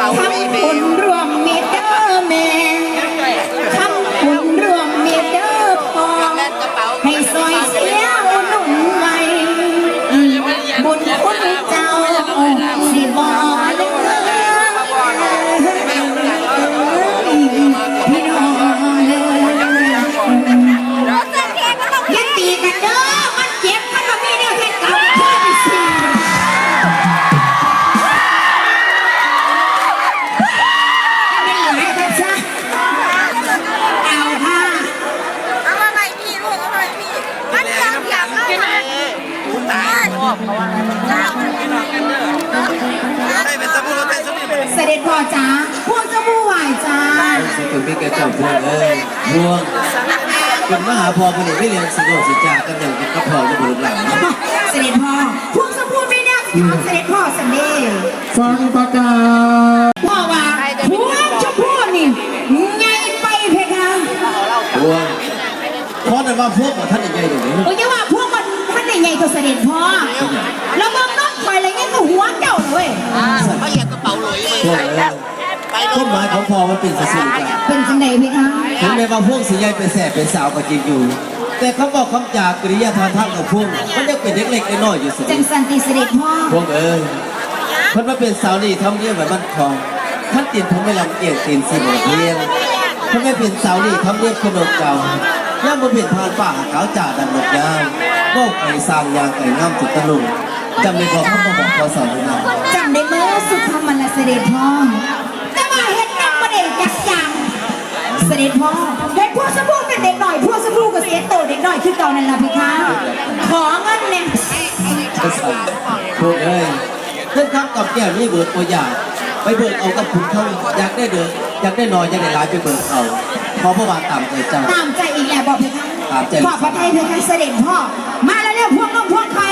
ท เขาว่าให้เป็นสมุนไพรสมุนไพรเสด็จพ่อจ๋าพวกเจ้าผู้ไหวจ้าสิคุณพี่แกเจ้าพวงเอ้ยพวงเป็นมหาพรพระเอกไม่เรียนสิโกสิจากันอย่างกับพ่อและบุรุษหลังเสด็จพ่อพวกเจ้าผู้ไม่น่าจะทำเสด็จพ่อสันเดย์ฟังประกาศพ่อว่าพวกเจ้าผู้นี่ไงไปเพคะพวงเพราะนั้นว่าพวกของท่านใหญ่ๆอย่างนี้ ต้นไม้ของพ่อมันเป็นสสิจ้าเป็นจังไดเพคะถึงแม้ว่าพวกสีใหญ่เป็นแสบเป็นสาวก็จริงอยู่ แต่เขาบอกคำจากกริยาทางทางของพวกมันยังเป็นเด็กเล็กน้อยๆอยู่สิจังสันติเสด็จพ่อพวกเอ้ยเพิ่นมาเป็นสาวนี่ทำเนียมแบบมันคองท่านตีนผมไม่ลำเอียงตีนสิบเพียงท่านไม่เป็นสาวนี่ทำเนียมขนมเก่าย่างมาเป็นพานป่าขาวจ่าดันหนกยางโบกไก่สร้างยางไก่งามจุดตะลุงจำในบอกเขามาบอกพอสอนเลยนะจำได้เมื่อสุดธรรมละเสด็จพ่อ น่อยคือเก่านั่นล่ะพี่คะขอเงินเนี่ยก็สั่นพวกเอ้ยเพิ่นครับกับแก้วนี่เบิดตัวอย่างไปเบิดเอากับคุณเขาอยากได้เด้ออยากได้น้อยอยากได้หลายไปเบิดเอาเพราะพระบาทตามใจเจ้าตามใจอีกแล้วบอกพี่คะตามใจขอบพระทัยพี่คะเสด็จพ่อมาแล้วเนี่ยพวกน้องพวกใคร